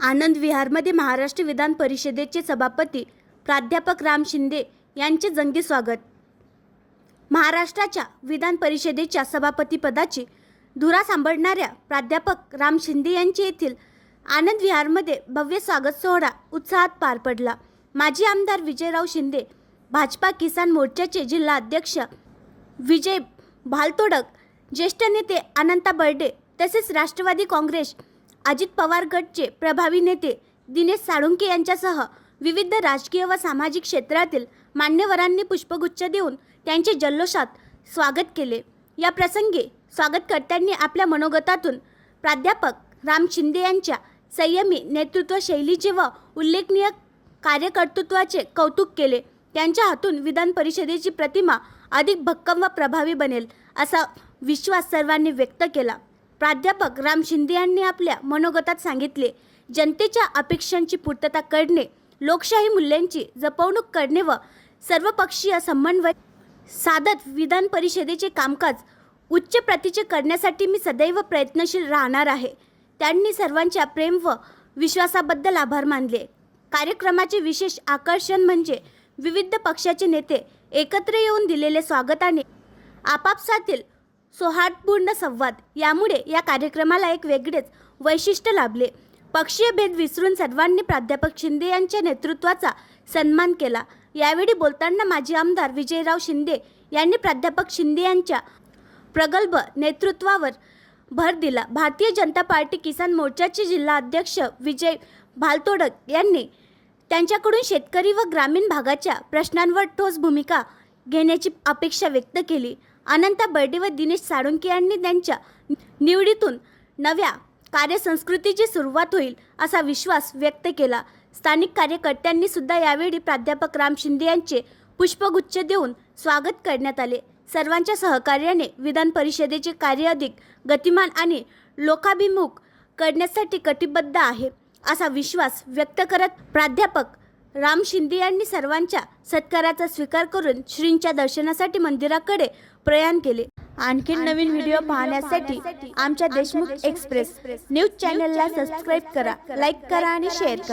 आनंद विहारमध्ये महाराष्ट्र विधान परिषदेचे सभापती प्राध्यापक राम शिंदे यांचे जंगी स्वागत. महाराष्ट्राच्या विधान परिषदेच्या सभापतीपदाची धुरा सांभाळणाऱ्या प्राध्यापक राम शिंदे यांचे येथील आनंद विहारमध्ये भव्य स्वागत सोहळा उत्साहात पार पडला. माजी आमदार विजयराव शिंदे भाजपा किसान मोर्चाचे जिल्हा अध्यक्ष विजय भालतोडक ज्येष्ठ नेते अनंता बर्डे तसेच राष्ट्रवादी काँग्रेस अजित पवार गटचे प्रभावी नेते दिनेश साळुंके यांच्यासह विविध राजकीय व सामाजिक क्षेत्रातील मान्यवरांनी पुष्पगुच्छ देऊन त्यांचे जल्लोषात स्वागत केले. या प्रसंगी स्वागतकर्त्यांनी आपल्या मनोगतातून प्राध्यापक राम शिंदे यांच्या संयमी नेतृत्व शैलीचे व उल्लेखनीय कार्यकर्तृत्वाचे कौतुक केले. त्यांच्या हातून विधान परिषदेची प्रतिमा अधिक भक्कम व प्रभावी बनेल असा विश्वास सर्वांनी व्यक्त केला. प्राध्यापक राम शिंदे यांनी आपल्या मनोगतात सांगितले जनतेच्या अपेक्षांची पूर्तता करणे लोकशाही मूल्यांची जपवणूक करणे व सर्वपक्षीय समन्वय साधत विधान परिषदेचे कामकाज उच्च प्रतीचे करण्यासाठी मी सदैव प्रयत्नशील राहणार आहे. त्यांनी सर्वांच्या प्रेम व विश्वासाबद्दल आभार मानले. कार्यक्रमाचे विशेष आकर्षण म्हणजे विविध पक्षाचे नेते एकत्र येऊन दिलेले स्वागताने आपापसातील सोहाटपूर्ण संवाद. यामुळे या कार्यक्रमाला एक वेगळेच वैशिष्ट्य लाभले. पक्षीय भेद विसरून सर्वांनी प्राध्यापक शिंदे यांच्या नेतृत्वाचा सन्मान केला. यावेळी बोलताना माजी आमदार विजयराव शिंदे यांनी प्राध्यापक शिंदे यांच्या प्रगल्भ नेतृत्वावर भर दिला. भारतीय जनता पार्टी किसान मोर्चाचे जिल्हा अध्यक्ष विजय भालतोडक यांनी त्यांच्याकडून शेतकरी व ग्रामीण भागाच्या प्रश्नांवर ठोस भूमिका घेण्याची अपेक्षा व्यक्त केली. अनंता बर्डे व दिनेश साळुंके यांनी त्यांच्या निवडीतून नव्या कार्यसंस्कृतीची सुरुवात होईल असा विश्वास व्यक्त केला. स्थानिक कार्यकर्त्यांनी सुद्धा यावेळी प्राध्यापक राम शिंदे यांचे पुष्पगुच्छ देऊन स्वागत करण्यात आले. सर्वांच्या सहकार्याने विधान परिषदेचे कार्य अधिक गतिमान आणि लोकाभिमुख करण्यासाठी कटिबद्ध आहे असा विश्वास व्यक्त करत प्राध्यापक राम शिंदे यांनी सर्वांच्या सत्काराचा स्वीकार करून श्रींच्या दर्शनासाठी मंदिराकडे प्रयाण केले. आणखीन नवीन व्हिडिओ पाहण्यासाठी आमच्या देशमुख एक्सप्रेस न्यूज चॅनलला सबस्क्राईब करा लाईक करा आणि शेअर करा.